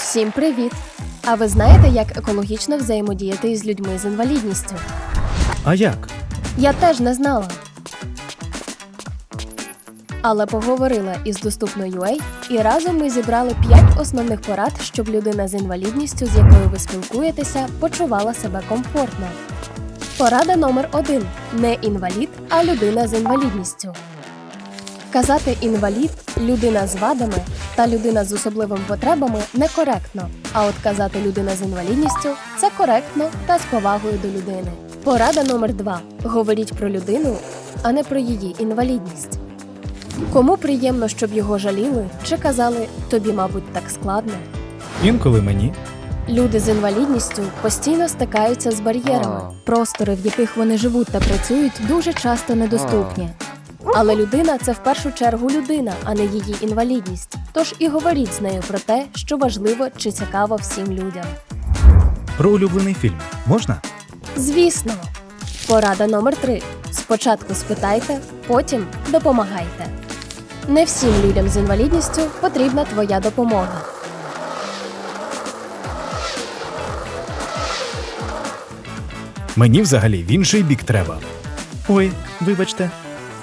Всім привіт! А ви знаєте, як екологічно взаємодіяти із людьми з інвалідністю? А як? Я теж не знала. Але поговорила із доступно.ua і разом ми зібрали 5 основних порад, щоб людина з інвалідністю, з якою ви спілкуєтеся, почувала себе комфортно. Порада номер 1 не інвалід, а людина з інвалідністю. Казати інвалід, людина з вадами та людина з особливими потребами некоректно. А от казати людина з інвалідністю це коректно та з повагою до людини. Порада номер 2 говоріть про людину, а не про її інвалідність. Кому приємно, щоб його жаліли, чи казали тобі, мабуть, так складно. Інколи мені. Люди з інвалідністю постійно стикаються з бар'єрами. Простори, в яких вони живуть та працюють, дуже часто недоступні. Але людина це в першу чергу людина, а не її інвалідність. Тож і говоріть з нею про те, що важливо чи цікаво всім людям. Про улюблений фільм можна? Звісно, порада номер три: спочатку спитайте, потім допомагайте. Не всім людям з інвалідністю потрібна твоя допомога. Мені взагалі в інший бік треба. Ой, вибачте.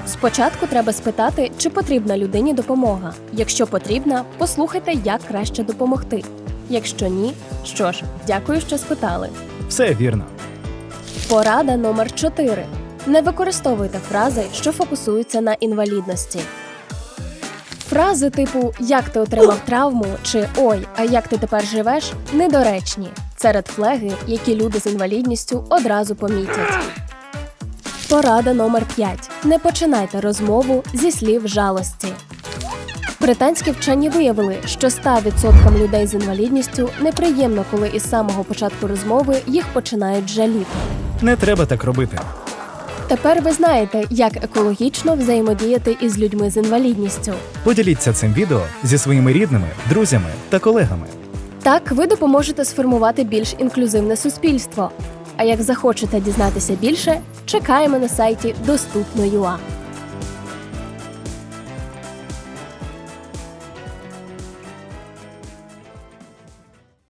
Спочатку треба спитати, чи потрібна людині допомога. Якщо потрібна, послухайте, як краще допомогти. Якщо ні, що ж, дякую, що спитали. Все вірно. Порада номер 4. Не використовуйте фрази, що фокусуються на інвалідності. Фрази типу Як ти отримав травму чи Ой, а як ти тепер живеш недоречні. Це редфлеги, які люди з інвалідністю одразу помітять. Порада номер 5. Не починайте розмову зі слів жалості. Британські вчені виявили, що 100% людей з інвалідністю неприємно, коли із самого початку розмови їх починають жаліти. Не треба так робити. Тепер ви знаєте, як екологічно взаємодіяти із людьми з інвалідністю. Поділіться цим відео зі своїми рідними, друзями та колегами. Так ви допоможете сформувати більш інклюзивне суспільство. А як захочете дізнатися більше, чекаємо на сайті Доступно.ua.